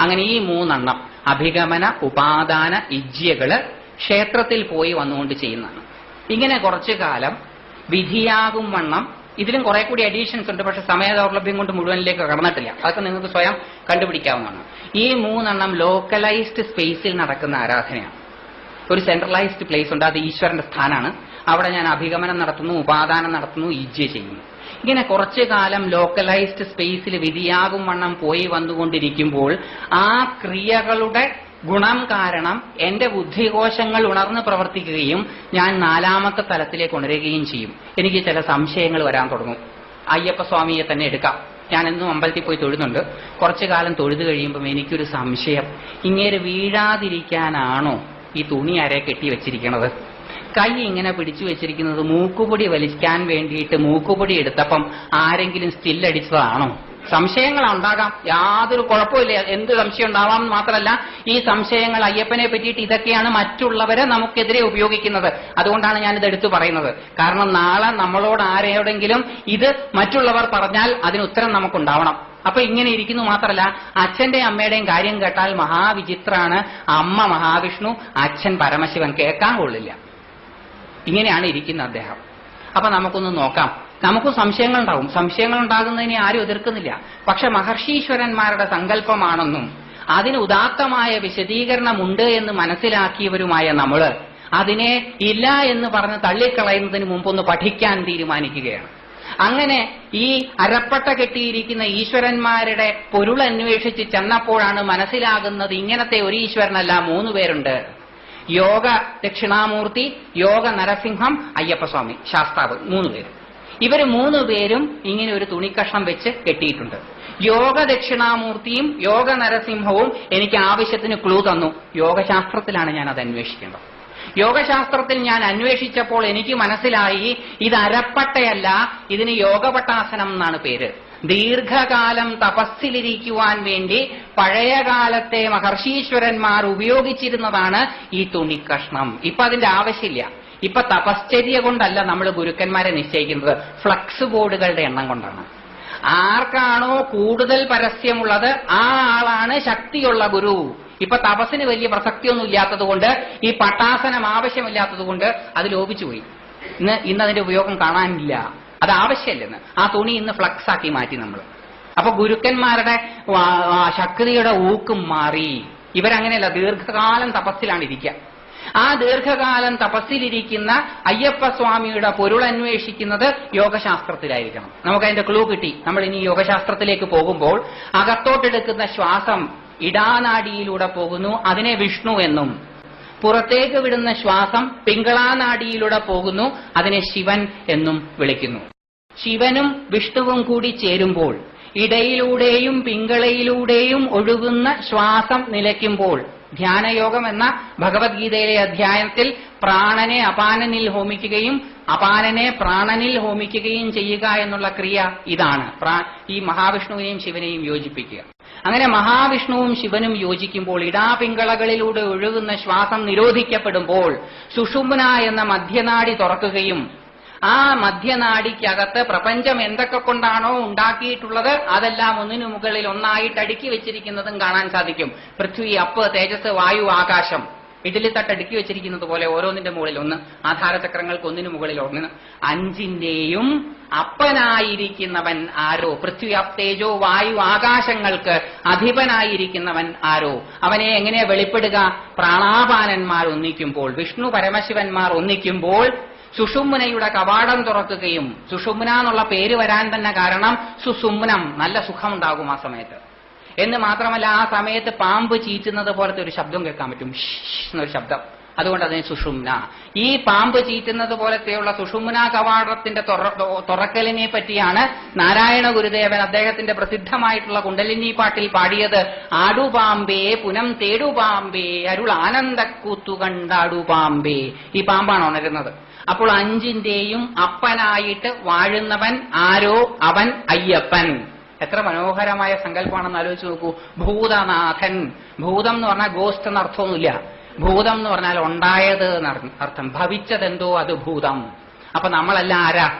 അങ്ങനെ ഈ മൂന്നെണ്ണം അഭിഗമന ഉപാദാന ഇജ്യകൾ ക്ഷേത്രത്തിൽ പോയി വന്നുകൊണ്ട് ചെയ്യുന്നതാണ്. ഇങ്ങനെ കുറച്ചു കാലം വിധിയാകും വണ്ണം ഇതിലും കുറെ കൂടി അഡീഷൻസ് ഉണ്ട് പക്ഷെ സമയ ദൗർലഭ്യം കൊണ്ട് മുഴുവനിലേക്ക് കടന്നിട്ടില്ല. അതൊക്കെ നിങ്ങൾക്ക് സ്വയം കണ്ടുപിടിക്കാവുന്നതാണ്. ഈ മൂന്നെണ്ണം ലോക്കലൈസ്ഡ് സ്പേസിൽ നടക്കുന്ന ആരാധനയാണ്. ഒരു സെൻട്രലൈസ്ഡ് പ്ലേസ് ഉണ്ട് അത് ഈശ്വരന്റെ സ്ഥാനാണ് അവിടെ ഞാൻ അഭിഗമനം നടത്തുന്നു ഉപാദാനം നടത്തുന്നു ഈജ്യ ചെയ്യുന്നു. ഇങ്ങനെ കുറച്ചു കാലം ലോക്കലൈസ്ഡ് സ്പേസിൽ വിധിയാകും വണ്ണം പോയി വന്നുകൊണ്ടിരിക്കുമ്പോൾ ആ ക്രിയകളുടെ ഗുണം കാരണം എന്റെ ബുദ്ധികോശങ്ങൾ ഉണർന്ന് പ്രവർത്തിക്കുകയും ഞാൻ നാലാമത്തെ തലത്തിലേക്ക് ഉണരുകയും ചെയ്യും. എനിക്ക് ചില സംശയങ്ങൾ വരാൻ തുടങ്ങും. അയ്യപ്പസ്വാമിയെ തന്നെ എടുക്കാം. ഞാൻ എന്നും അമ്പലത്തിൽ പോയി തൊഴുന്നുണ്ട്. കുറച്ചു കാലം തൊഴുതു കഴിയുമ്പോൾ എനിക്കൊരു സംശയം. ഇങ്ങനെ വീഴാതിരിക്കാനാണോ ഈ തുണി അരെ കെട്ടി വെച്ചിരിക്കണത് കൈ ഇങ്ങനെ പിടിച്ചു വെച്ചിരിക്കുന്നത് മൂക്കുപൊടി വലിക്കാൻ വേണ്ടിയിട്ട് മൂക്കുപൊടി എടുത്തപ്പം ആരെങ്കിലും സ്റ്റില്ലടിച്ചതാണോ സംശയങ്ങൾ ഉണ്ടാകാം. യാതൊരു കുഴപ്പമില്ല എന്ത് സംശയം ഉണ്ടാവാം മാത്രമല്ല ഈ സംശയങ്ങൾ അയ്യപ്പനെ പറ്റിയിട്ട് ഇതൊക്കെയാണ് മറ്റുള്ളവരെ നമുക്കെതിരെ ഉപയോഗിക്കുന്നത്. അതുകൊണ്ടാണ് ഞാനിത് എടുത്തു പറയുന്നത്. കാരണം നാളെ നമ്മളോട് ആരെയോടെങ്കിലും ഇത് മറ്റുള്ളവർ പറഞ്ഞാൽ അതിന് ഉത്തരം നമുക്കുണ്ടാവണം. അപ്പൊ ഇങ്ങനെ ഇരിക്കുന്നു മാത്രമല്ല അച്ഛന്റെ അമ്മയുടെയും കാര്യം കേട്ടാൽ മഹാവിചിത്രാണ് അമ്മ മഹാവിഷ്ണു അച്ഛൻ പരമശിവൻ കേൾക്കാൻ കൊള്ളില്ല. ഇങ്ങനെയാണ് ഇരിക്കുന്നത് അദ്ദേഹം. അപ്പൊ നമുക്കൊന്ന് നോക്കാം. നമുക്ക് സംശയങ്ങൾ ഉണ്ടാവും സംശയങ്ങൾ ഉണ്ടാകുന്നതിനെ ആരും എതിർക്കുന്നില്ല. പക്ഷെ മഹർഷീശ്വരന്മാരുടെ സങ്കല്പമാണെന്നും അതിന് ഉദാത്തമായ വിശദീകരണമുണ്ട് എന്ന് മനസ്സിലാക്കിയവരുമായ നമ്മൾ അതിനെ ഇല്ല എന്ന് പറഞ്ഞ് തള്ളിക്കളയുന്നതിന് മുമ്പൊന്ന് പഠിക്കാൻ തീരുമാനിക്കുകയാണ്. അങ്ങനെ ഈ അരപ്പട്ട കെട്ടിയിരിക്കുന്ന ഈശ്വരന്മാരുടെ പൊരുൾ അന്വേഷിച്ച് ചെന്നപ്പോഴാണ് മനസ്സിലാകുന്നത് ഇങ്ങനത്തെ ഒരു ഈശ്വരനല്ല മൂന്ന് പേരുണ്ട്. യോഗ ദക്ഷിണാമൂർത്തി യോഗ നരസിംഹം അയ്യപ്പസ്വാമി ശാസ്താവ് മൂന്ന് പേര്. ഇവർ മൂന്ന് പേരും ഇങ്ങനെ ഒരു തുണിക്കഷ്ണം വെച്ച് കെട്ടിയിട്ടുണ്ട്. യോഗ ദക്ഷിണാമൂർത്തിയും യോഗ നരസിംഹവും എനിക്ക് ആവശ്യത്തിന് ക്ലൂ തന്നു. യോഗശാസ്ത്രത്തിലാണ് ഞാൻ അത് അന്വേഷിക്കേണ്ടത്. യോഗശാസ്ത്രത്തിൽ ഞാൻ അന്വേഷിച്ചപ്പോൾ എനിക്ക് മനസ്സിലായി ഇത് അരപ്പട്ടയല്ല ഇതിന് യോഗപട്ടാസനം എന്നാണ് പേര്. ദീർഘകാലം തപസ്സിലിരിക്കുവാൻ വേണ്ടി പഴയകാലത്തെ മഹർഷീശ്വരന്മാർ ഉപയോഗിച്ചിരുന്നതാണ് ഈ തുണിക്കഷ്ണം. ഇപ്പൊ അതിന്റെ ആവശ്യമില്ല. ഇപ്പൊ തപശ്ചര്യ കൊണ്ടല്ല നമ്മൾ ഗുരുക്കന്മാരെ നിശ്ചയിക്കുന്നത്. ഫ്ലക്സ് ബോർഡുകളുടെ എണ്ണം കൊണ്ടാണ്. ആർക്കാണോ കൂടുതൽ പരസ്യമുള്ളത് ആ ആളാണ് ശക്തിയുള്ള ഗുരു. ഇപ്പൊ തപസ്സിന് വലിയ പ്രസക്തിയൊന്നും ഇല്ലാത്തതുകൊണ്ട് ഈ പട്ടാസനം ആവശ്യമില്ലാത്തതുകൊണ്ട് അത് ലോപിച്ചുപോയി. ഇന്ന് ഇന്ന് അതിന്റെ ഉപയോഗം കാണാനില്ല. അത് ആവശ്യമില്ലെന്ന്. ആ തുണി ഇന്ന് ഫ്ലക്സ് ആക്കി മാറ്റി നമ്മൾ അപ്പൊ ഗുരുക്കന്മാരുടെ ശക്തിയുടെ ഊക്കും മാറി. ഇവരങ്ങനെയല്ല ദീർഘകാലം തപസ്സിലാണ് ഇരിക്കുക ആ ദീർഘകാലം തപസ്സിലിരിക്കുന്ന അയ്യപ്പസ്വാമിയുടെ പൊരുൾ അന്വേഷിക്കുന്നത് യോഗശാസ്ത്രത്തിലായിരിക്കണം. നമുക്ക് അതിന്റെ ക്ലൂ കിട്ടി. നമ്മൾ ഇനി യോഗശാസ്ത്രത്തിലേക്ക് പോകുമ്പോൾ അകത്തോട്ടെടുക്കുന്ന ശ്വാസം ഇടാനാടിയിലൂടെ പോകുന്നു അതിനെ വിഷ്ണു എന്നും. പുറത്തേക്ക് വിടുന്ന ശ്വാസം പിങ്കളാനാടിയിലൂടെ പോകുന്നു. അതിനെ ശിവൻ എന്നും വിളിക്കുന്നു. ശിവനും വിഷ്ണുവും കൂടി ചേരുമ്പോൾ ഇടയിലൂടെയും പിങ്കളയിലൂടെയും ഒഴുകുന്ന ശ്വാസം നിലയ്ക്കുമ്പോൾ ധ്യാനയോഗം എന്ന ഭഗവത്ഗീതയിലെ അധ്യായത്തിൽ പ്രാണനെ അപാനനിൽ ഹോമിക്കുകയും അപാനനെ പ്രാണനിൽ ഹോമിക്കുകയും ചെയ്യുക എന്നുള്ള ക്രിയ ഇതാണ്. ഈ മഹാവിഷ്ണുവിനെയും ശിവനെയും യോജിപ്പിക്കുക. അങ്ങനെ മഹാവിഷ്ണുവും ശിവനും യോജിക്കുമ്പോൾ ഇടാപിങ്കളകളിലൂടെ ഒഴുകുന്ന ശ്വാസം നിരോധിക്കപ്പെടുമ്പോൾ സുഷുമ്ന എന്ന മധ്യനാടി തുറക്കുകയും ആ മധ്യനാടിക്കകത്ത് പ്രപഞ്ചം എന്തൊക്കെ കൊണ്ടാണോ ഉണ്ടാക്കിയിട്ടുള്ളത് അതെല്ലാം ഒന്നിനു മുകളിൽ ഒന്നായിട്ട് അടുക്കി വെച്ചിരിക്കുന്നതും കാണാൻ സാധിക്കും. പൃഥ്വി അപ്പ് തേജസ് വായു ആകാശം. ഇഡലിത്തട്ട് അടുക്കി വെച്ചിരിക്കുന്നത് പോലെ ഓരോന്നിന്റെ മുകളിൽ ഒന്ന് ആധാരചക്രങ്ങൾക്ക് ഒന്നിനു മുകളിൽ ഒന്ന്. അഞ്ചിന്റെയും അപ്പനായിരിക്കുന്നവൻ ആരോ? പൃഥ്വി അപ് തേജോ വായു ആകാശങ്ങൾക്ക് അധിപനായിരിക്കുന്നവൻ ആരോ? അവനെ എങ്ങനെ വെളിപ്പെടുക? പ്രാണാപാനന്മാർ ഒന്നിക്കുമ്പോൾ വിഷ്ണു പരമശിവന്മാർ ഒന്നിക്കുമ്പോൾ സുഷുമ്നയുടെ കവാടം തുറക്കുകയും സുഷുമ്ന എന്നുള്ള പേര് വരാൻ തന്നെ കാരണം സുസുമ്നം നല്ല സുഖമുണ്ടാകും ആ സമയത്ത്. എന്ന് മാത്രമല്ല ആ സമയത്ത് പാമ്പ് ചീറ്റുന്നത് പോലത്തെ ഒരു ശബ്ദം കേൾക്കാൻ പറ്റും. എന്നൊരു ശബ്ദം. അതുകൊണ്ട് അതിന് സുഷുമ്ന. ഈ പാമ്പ് ചീറ്റുന്നത് പോലത്തെയുള്ള സുഷുമ്ന കവാടത്തിന്റെ തുറ- തുറക്കലിനെ പറ്റിയാണ് നാരായണ ഗുരുദേവൻ അദ്ദേഹത്തിന്റെ പ്രസിദ്ധമായിട്ടുള്ള കുണ്ടലിനി പാട്ടിൽ പാടിയത് ആടുപാമ്പേ പുനം തേടുപാമ്പേ അരുൾ ആനന്ദക്കൂത്തു കണ്ടാടുപാമ്പേ ഈ പാമ്പാണ് ഉണരുന്നത്. അപ്പോൾ അഞ്ചിന്റെയും അപ്പനായിട്ട് വാഴുന്നവൻ ആരോ? അവൻ അയ്യപ്പൻ. എത്ര മനോഹരമായ സങ്കല്പമാണെന്ന് ആലോചിച്ച് നോക്കൂ. ഭൂതനാഥൻ. ഭൂതം എന്ന് പറഞ്ഞാൽ ഗോസ്റ്റ് എന്ന അർത്ഥമൊന്നുമില്ല. ഭൂതം എന്ന് പറഞ്ഞാൽ ഉണ്ടായത് എന്ന അർത്ഥം ഭവിച്ചതെന്തോ അത് ഭൂതം. അപ്പൊ നമ്മളെല്ലാം ആരാ?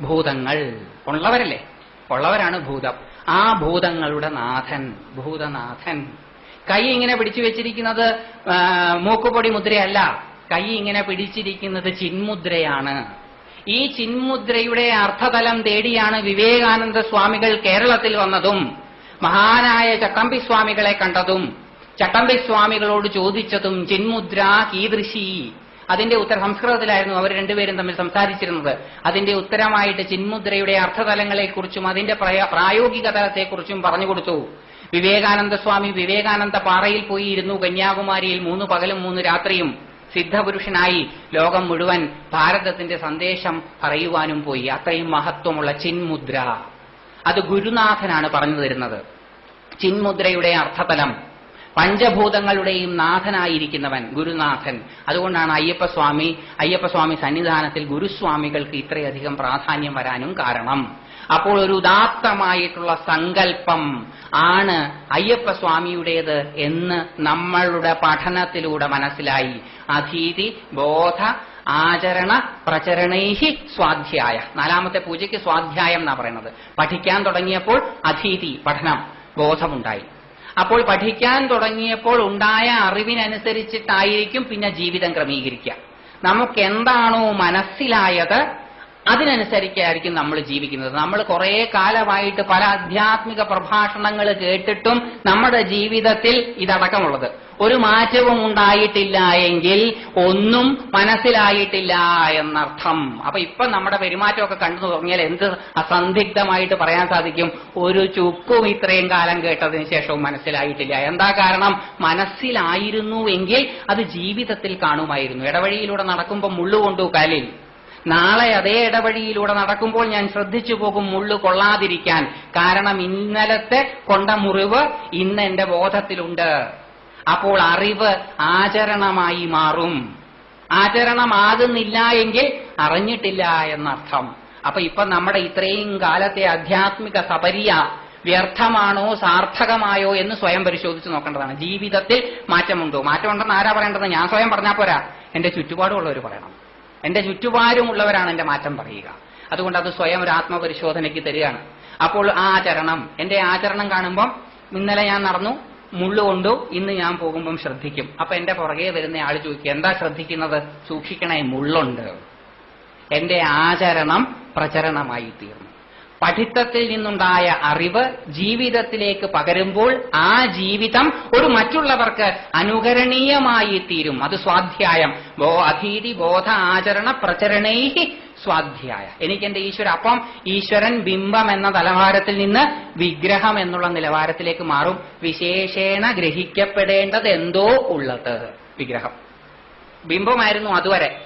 ഭൂതങ്ങൾ. ഉള്ളവരല്ലേ? ഉള്ളവരാണ് ഭൂതം. ആ ഭൂതങ്ങളുടെ നാഥൻ. ഭൂതനാഥൻ. കൈ ഇങ്ങനെ പിടിച്ചു വെച്ചിരിക്കുന്നത് മൂക്കുപൊടി മുദ്രയല്ല. കൈ ഇങ്ങനെ പിടിച്ചിരിക്കുന്നത് ചിന്മുദ്രയാണ്. ഈ ചിന്മുദ്രയുടെ അർത്ഥതലം തേടിയാണ് വിവേകാനന്ദ സ്വാമികൾ കേരളത്തിൽ വന്നതും. മഹാനായ ചട്ടമ്പി സ്വാമികളെ കണ്ടതും. ചട്ടമ്പി സ്വാമികളോട് ചോദിച്ചതും ചിന്മുദ്ര കീദൃശി? അതിന്റെ ഉത്തരം സംസ്കൃതത്തിലായിരുന്നു അവർ രണ്ടുപേരും തമ്മിൽ സംസാരിച്ചിരുന്നത്. അതിന്റെ ഉത്തരമായിട്ട് ചിന്മുദ്രയുടെ അർത്ഥതലങ്ങളെക്കുറിച്ചും അതിന്റെ പ്രയ- പ്രായോഗിക തലത്തെക്കുറിച്ചും പറഞ്ഞുകൊടുത്തു വിവേകാനന്ദ സ്വാമി വിവേകാനന്ദ പാറയിൽ പോയി ഇരുന്നു കന്യാകുമാരിയിൽ മൂന്ന് പകലും മൂന്ന് രാത്രിയും. സിദ്ധപുരുഷനായി ലോകം മുഴുവൻ ഭാരതത്തിന്റെ സന്ദേശം പറയുവാനും പോയി. അത്രയും മഹത്വമുള്ള ചിന്മുദ്ര. അത് ഗുരുനാഥനാണ് പറഞ്ഞു തരുന്നത്. ചിന്മുദ്രയുടെ അർത്ഥതലം പഞ്ചഭൂതങ്ങളുടെയും നാഥനായിരിക്കുന്നവൻ ഗുരുനാഥൻ. അതുകൊണ്ടാണ് അയ്യപ്പസ്വാമി അയ്യപ്പസ്വാമി സന്നിധാനത്തിൽ ഗുരുസ്വാമികൾക്ക് ഇത്രയധികം പ്രാധാന്യം വരാനും കാരണം. അപ്പോൾ ഒരു ഉദാത്തമായിട്ടുള്ള സങ്കല്പം ആണ് അയ്യപ്പസ്വാമിയുടേത് എന്ന് നമ്മളുടെ പഠനത്തിലൂടെ മനസ്സിലായി. അധീതി ബോധ ആചരണ പ്രചരണേഹി സ്വാധ്യായ. നാലാമത്തെ പൂജയ്ക്ക് സ്വാധ്യായം എന്നാ പറയുന്നത്. പഠിക്കാൻ തുടങ്ങിയപ്പോൾ അധീതി പഠനം ബോധമുണ്ടായി. അപ്പോൾ പഠിക്കാൻ തുടങ്ങിയപ്പോൾ ഉണ്ടായ അറിവിനനുസരിച്ചിട്ടായിരിക്കും പിന്നെ ജീവിതം ക്രമീകരിക്കുക. നമുക്ക് എന്താണോ മനസ്സിലായത് അതിനനുസരിച്ചായിരിക്കും നമ്മൾ ജീവിക്കുന്നത്. നമ്മൾ കുറെ കാലമായിട്ട് പല ആധ്യാത്മിക പ്രഭാഷണങ്ങൾ കേട്ടിട്ടും നമ്മുടെ ജീവിതത്തിൽ ഇതടക്കമുള്ളത്. ഒരു മാറ്റവും ഉണ്ടായിട്ടില്ല എങ്കിൽ ഒന്നും മനസ്സിലായിട്ടില്ല എന്നർത്ഥം. അപ്പൊ ഇപ്പൊ നമ്മുടെ പെരുമാറ്റമൊക്കെ കണ്ടു തുടങ്ങിയാൽ എന്ത് അസന്ദിഗ്ധമായിട്ട് പറയാൻ സാധിക്കും? ഒരു ചുക്കും ഇത്രയും കാലം കേട്ടതിന് ശേഷവും മനസ്സിലായിട്ടില്ല. എന്താ കാരണം? മനസ്സിലായിരുന്നുവെങ്കിൽ അത് ജീവിതത്തിൽ കാണുമായിരുന്നു. ഇടവഴിയിലൂടെ നടക്കുമ്പോൾ മുള്ളുകൊണ്ടു കാലിൽ നാളെ അതേ ഇടവഴിയിലൂടെ നടക്കുമ്പോൾ ഞാൻ ശ്രദ്ധിച്ചു പോകും മുള്ളു കൊള്ളാതിരിക്കാൻ. കാരണം ഇന്നലത്തെ കൊണ്ട മുറിവ് ഇന്ന് എന്റെ ബോധത്തിലുണ്ട്. അപ്പോൾ അറിവ് ആചരണമായി മാറും. ആചരണമാകുന്നില്ല എങ്കിൽ അറിഞ്ഞിട്ടില്ല എന്നർത്ഥം. അപ്പൊ ഇപ്പൊ നമ്മുടെ ഇത്രയും കാലത്തെ ആധ്യാത്മിക സപര്യ വ്യർത്ഥമാണോ സാർത്ഥകമായോ എന്ന് സ്വയം പരിശോധിച്ച് നോക്കേണ്ടതാണ്. ജീവിതത്തിൽ മാറ്റമുണ്ടോ? മാറ്റമുണ്ടെന്ന് ആരാ പറയേണ്ടത്? ഞാൻ സ്വയം പറഞ്ഞാൽ പോരാ. എന്റെ ചുറ്റുപാടുമുള്ളവർ പറയണം. എന്റെ ചുറ്റുപാടുമുള്ളവരാണ് എന്റെ മാറ്റം പറയുക. അതുകൊണ്ട് അത് സ്വയം ഒരു ആത്മപരിശോധനയ്ക്ക് തരികയാണ്. അപ്പോൾ ആ ആചരണം എന്റെ ആചരണം കാണുമ്പം ഇന്നലെ ഞാൻ നടന്നു മുള്ളുകൊണ്ടു ഇന്ന് ഞാൻ പോകുമ്പം ശ്രദ്ധിക്കും. അപ്പൊ എന്റെ പുറകെ വരുന്ന ആൾ ചോദിക്കുക എന്താ ശ്രദ്ധിക്കുന്നത്? സൂക്ഷിക്കണേ മുള്ളുണ്ട്. എന്റെ ആചരണം പ്രചരണമായി തീർന്നു. പഠിത്തത്തിൽ നിന്നുണ്ടായ അറിവ് ജീവിതത്തിലേക്ക് പകരുമ്പോൾ ആ ജീവിതം ഒരു മറ്റുള്ളവർക്ക് അനുകരണീയമായി തീരും. അത് സ്വാധ്യായം. ബോ അധീതി ബോധ ആചരണ പ്രചരണൈ സ്വാധ്യായ. എനിക്ക് എന്റെ ഈശ്വര അപ്പം ഈശ്വരൻ ബിംബം എന്ന തലവാരത്തിൽ നിന്ന് വിഗ്രഹം എന്നുള്ള നിലവാരത്തിലേക്ക് മാറും. വിശേഷേണ ഗ്രഹിക്കപ്പെടേണ്ടത് എന്തോ ഉള്ളത്. വിഗ്രഹം. ബിംബമായിരുന്നു അതുവരെ.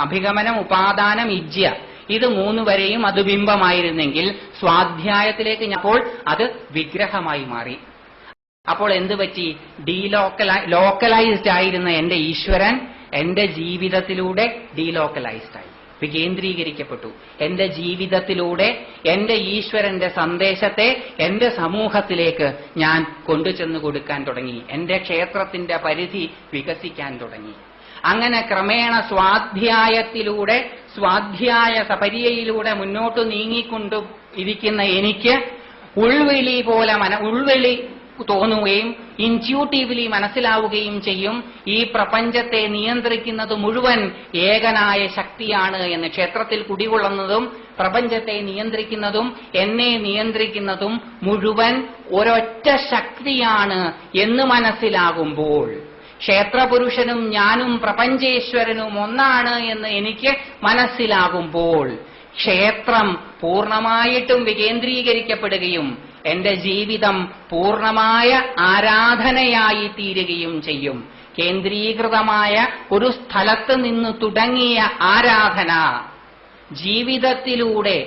അഭിഗമനം ഉപാദാനം ഇജ്യ ഇത് മൂന്ന് വരെയും അത് ബിംബമായിരുന്നെങ്കിൽ സ്വാധ്യായത്തിലേക്ക് അപ്പോൾ അത് വിഗ്രഹമായി മാറി. അപ്പോൾ എന്ത് പറ്റി? ഡീലോക്കലൈ ലോക്കലൈസ്ഡ് ആയിരുന്ന എന്റെ ഈശ്വരൻ എന്റെ ജീവിതത്തിലൂടെ ഡീലോക്കലൈസ്ഡ് ആയി വികേന്ദ്രീകരിക്കപ്പെട്ടു എന്റെ ജീവിതത്തിലൂടെ എന്റെ ഈശ്വരന്റെ സന്ദേശത്തെ എന്റെ സമൂഹത്തിലേക്ക് ഞാൻ കൊണ്ടുചെന്ന് കൊടുക്കാൻ തുടങ്ങി. എന്റെ ക്ഷേത്രത്തിന്റെ പരിധി വികസിക്കാൻ തുടങ്ങി. അങ്ങനെ ക്രമേണ സ്വാധ്യായത്തിലൂടെ സ്വാധ്യായ സപര്യയിലൂടെ മുന്നോട്ട് നീങ്ങിക്കൊണ്ട് ഇരിക്കുന്ന എനിക്ക് ഉൾവിളി പോലെ മന ഉൾവിളി തോന്നുകയും ഇന്റ്യൂട്ടീവ്ലി മനസ്സിലാവുകയും ചെയ്യും. ഈ പ്രപഞ്ചത്തെ നിയന്ത്രിക്കുന്നത് മുഴുവൻ ഏകനായ ശക്തിയാണ് എന്ന് ക്ഷേത്രത്തിൽ കുടികൊള്ളുന്നതും പ്രപഞ്ചത്തെ നിയന്ത്രിക്കുന്നതും എന്നെ നിയന്ത്രിക്കുന്നതും മുഴുവൻ ഒരൊറ്റ ശക്തിയാണ് എന്ന് മനസ്സിലാകുമ്പോൾ ക്ഷേത്രപുരുഷനും ഞാനും പ്രപഞ്ചേശ്വരനും ഒന്നാണ് എന്ന് എനിക്ക് മനസ്സിലാകുമ്പോൾ ക്ഷേത്രം പൂർണമായിട്ടും വികേന്ദ്രീകരിക്കപ്പെടുകയും എന്റെ ജീവിതം പൂർണമായ ആരാധനയായി തീരുകയും ചെയ്യും. കേന്ദ്രീകൃതമായ ഒരു സ്ഥലത്ത് നിന്ന് തുടങ്ങിയ ആരാധന ജീവിതത്തിലൂടെ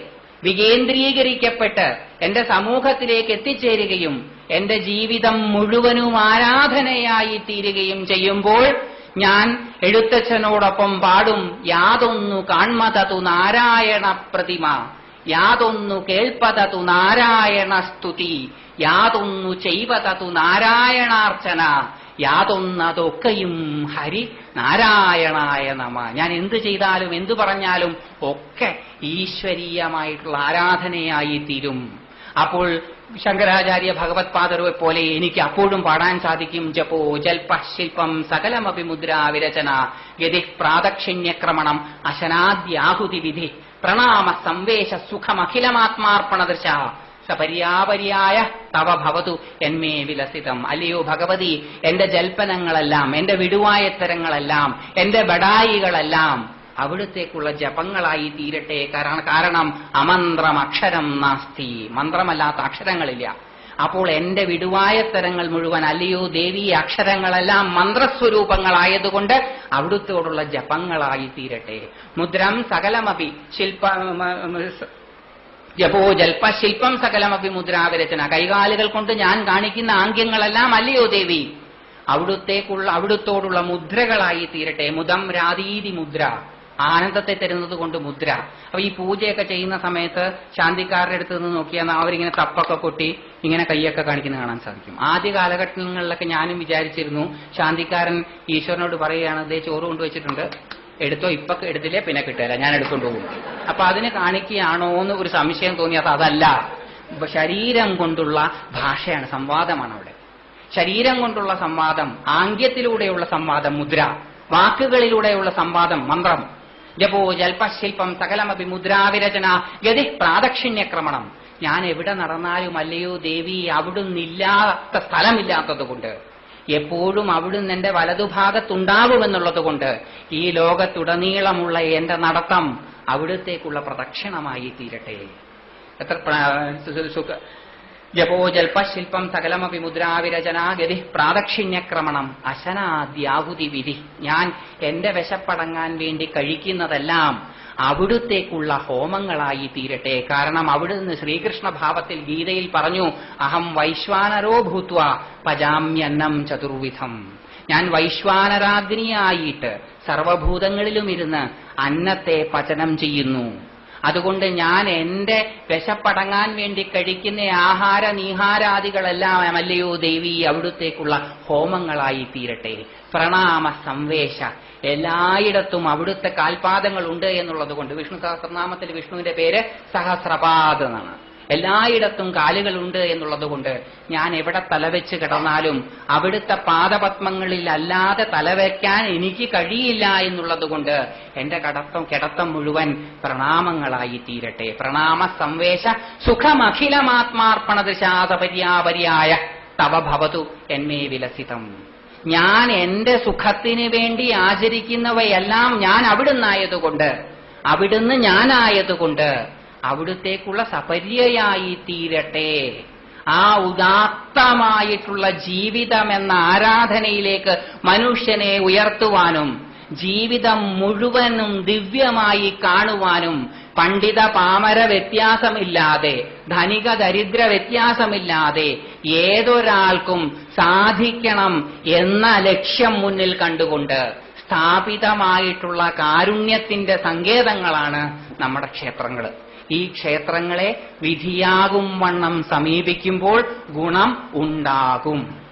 വികേന്ദ്രീകരിക്കപ്പെട്ട് എന്റെ സമൂഹത്തിലേക്ക് എത്തിച്ചേരുകയും എന്റെ ജീവിതം മുഴുവനും ആരാധനയായി തീരുകയും ചെയ്യുമ്പോൾ ഞാൻ എഴുത്തച്ഛനോടൊപ്പം പാടും. യാതൊന്നു കാൺമതതു നാരായണ പ്രതിമ. യാതൊന്നു കേൾപ്പതതു നാരായണ സ്തുതി. യാതൊന്നു ചെയ്വതതു നാരായണാർച്ചന. യാതൊന്നതൊക്കെയും ഹരി നാരായണായ നമ. ഞാൻ എന്ത് ചെയ്താലും എന്തു പറഞ്ഞാലും ഒക്കെ ഈശ്വരീയമായിട്ടുള്ള ആരാധനയായി തീരും അപ്പോൾ ശങ്കരാചാര്യ ഭഗവത് പാദരെ പോലെ എനിക്ക് അപ്പോഴും പാടാൻ സാധിക്കും. ജപോ ജൽപ ശില്പം സകലമപി മുദ്രാവിരചന ഗതി പ്രാദക്ഷിണ്യക്രമണം അശനാദ്യാഹുതി വിധി പ്രണാമ സംവേശ സുഖമഖിലമാത്മാർപ്പണ ദൃശ സപര്യാപര്യായ തവ ഭവതു എന്മേ വിലസിതം. അല്ലയോ ഭഗവതി എന്റെ ജൽപ്പനങ്ങളെല്ലാം എന്റെ വിടുവായത്തരങ്ങളെല്ലാം എന്റെ ബടായികളെല്ലാം അവിടുത്തേക്കുള്ള ജപങ്ങളായി തീരട്ടെ. കാരണം കാരണം അമന്ത്രം അക്ഷരം നാസ്തി. മന്ത്രമല്ലാത്ത അക്ഷരങ്ങളില്ല. അപ്പോൾ എന്റെ വിടുവായത്തരങ്ങൾ മുഴുവൻ അല്ലയോ ദേവി അക്ഷരങ്ങളെല്ലാം മന്ത്രസ്വരൂപങ്ങളായതുകൊണ്ട് അവിടുത്തോടുള്ള ജപങ്ങളായി തീരട്ടെ. മുദ്രം സകലമപി ശില്പ ജപോ ജൽപ ശില്പം സകലമപി മുദ്രാവിരചന. കൈകാലുകൾ കൊണ്ട് ഞാൻ കാണിക്കുന്ന ആംഗ്യങ്ങളെല്ലാം അല്ലയോ ദേവി? അവിടുത്തേക്കുള്ള അവിടുത്തോടുള്ള മുദ്രകളായി തീരട്ടെ. മുദം രാതീതി മുദ്ര. ആനന്ദത്തെ തരുന്നത് കൊണ്ട് മുദ്ര. അപ്പൊ ഈ പൂജയൊക്കെ ചെയ്യുന്ന സമയത്ത് ശാന്തിക്കാരുടെ അടുത്ത് നിന്ന് നോക്കിയാൽ അവരിങ്ങനെ തപ്പൊക്കെ കൊട്ടി ഇങ്ങനെ കൈയൊക്കെ കാണിക്കുന്നത് കാണാൻ സാധിക്കും. ആദ്യ കാലഘട്ടങ്ങളിലൊക്കെ ഞാനും വിചാരിച്ചിരുന്നു ശാന്തിക്കാരൻ ഈശ്വരനോട് പറയുകയാണ് ദേ ചോറ് കൊണ്ടുവച്ചിട്ടുണ്ട് എടുത്തോ ഇപ്പൊ എടുത്തില്ലേ പിന്നെ കിട്ടില്ല ഞാൻ എടുക്കൊണ്ട് പോകും. അപ്പൊ അതിന് കാണിക്കുകയാണോ എന്ന് ഒരു സംശയം തോന്നി അത് അതല്ല. ശരീരം കൊണ്ടുള്ള ഭാഷയാണ് സംവാദമാണ് അവിടെ. ശരീരം കൊണ്ടുള്ള സംവാദം ആംഗ്യത്തിലൂടെയുള്ള സംവാദം മുദ്ര. വാക്കുകളിലൂടെയുള്ള സംവാദം മന്ത്രം. ജപോ ജൽപശില്പം സകലമപി മുദ്രാവിരചന ഗതി പ്രാദക്ഷിണ്യക്രമണം. ഞാൻ എവിടെ നടന്നാലും അല്ലയോ ദേവി അവിടുന്നില്ലാത്ത സ്ഥലമില്ലാത്തതുകൊണ്ട്. എപ്പോഴും അവിടുന്ന് എന്റെ വലതുഭാഗത്തുണ്ടാവുമെന്നുള്ളത് കൊണ്ട് ഈ ലോകത്തുടനീളമുള്ള എന്റെ നടത്തം അവിടത്തേക്കുള്ള പ്രദക്ഷിണമായി തീരട്ടെ. എത്ര പ്ര- സുഖ ജപോ ജൽപശില്പം സകലമപി മുദ്രാവിരചന ഗതി പ്രാദക്ഷിണ്യക്രമണം. അശനാദ്യാഹുതി വിധി ഞാൻ എന്റെ വിശപ്പടങ്ങാൻ വേണ്ടി കഴിക്കുന്നതെല്ലാം അവിടുത്തേക്കുള്ള ഹോമങ്ങളായി തീരട്ടെ. കാരണം അവിടുന്ന് ശ്രീകൃഷ്ണ ഭാവത്തിൽ ഗീതയിൽ പറഞ്ഞു അഹം വൈശ്വാനരോ ഭൂത്വ പജാമ്യന്നം ചതുർവിധം. ഞാൻ വൈശ്വാനരാഗ്നിയായിട്ട് സർവഭൂതങ്ങളിലും ഇരുന്ന് അന്നത്തെ പചനം ചെയ്യുന്നു. അതുകൊണ്ട് ഞാൻ എന്റെ വിശപ്പടങ്ങാൻ വേണ്ടി കഴിക്കുന്ന ആഹാര നീഹാരാദികളെല്ലാം അല്ലയോ ദേവി അവിടുത്തേക്കുള്ള ഹോമങ്ങളായി തീരട്ടെ. പ്രണാമ സംവേശ. എല്ലായിടത്തും അവിടുത്തെ കാൽപാദങ്ങൾ ഉണ്ട് എന്നുള്ളത് കൊണ്ട് വിഷ്ണു സഹസ്രനാമത്തിൽ വിഷ്ണുവിന്റെ പേര് സഹസ്രപാദ എന്നാണ്. എല്ലായിടത്തും കാലുകളുണ്ട് എന്നുള്ളത് കൊണ്ട് ഞാൻ എവിടെ തലവെച്ച് കിടന്നാലും അവിടുത്തെ പാദപത്മങ്ങളിൽ അല്ലാതെ തലവെക്കാൻ എനിക്ക് കഴിയില്ല എന്നുള്ളത് കൊണ്ട് എന്റെ കടത്തം കിടത്തം മുഴുവൻ പ്രണാമങ്ങളായി തീരട്ടെ. പ്രണാമ സംവേശ സുഖമഖിലമാത്മാർപ്പണ ദശാതപര്യാപര്യായ തവ ഭവതു എന്മേ വിലസിതം. ഞാൻ എന്റെ സുഖത്തിന് വേണ്ടി ആചരിക്കുന്നവയെല്ലാം ഞാൻ അവിടുന്നായതുകൊണ്ട് അവിടുന്ന് ഞാനായതുകൊണ്ട് അവിടുത്തേക്കുള്ള സപര്യയായി തീരട്ടെ. ആ ഉദാത്തമായിട്ടുള്ള ജീവിതം എന്ന ആരാധനയിലേക്ക് മനുഷ്യനെ ഉയർത്തുവാനും ജീവിതം മുഴുവനും ദിവ്യമായി കാണുവാനും പണ്ഡിത പാമര വ്യത്യാസമില്ലാതെ ധനിക ദരിദ്ര വ്യത്യാസമില്ലാതെ ഏതൊരാൾക്കും സാധിക്കണം എന്ന ലക്ഷ്യം മുന്നിൽ കണ്ടുകൊണ്ട് സ്ഥാപിതമായിട്ടുള്ള കാരുണ്യത്തിന്റെ സങ്കേതങ്ങളാണ് നമ്മുടെ ക്ഷേത്രങ്ങൾ ഈ ക്ഷേത്രങ്ങളെ വിധിയാകും വണ്ണം സമീപിക്കുമ്പോൾ ഗുണം ഉണ്ടാകും.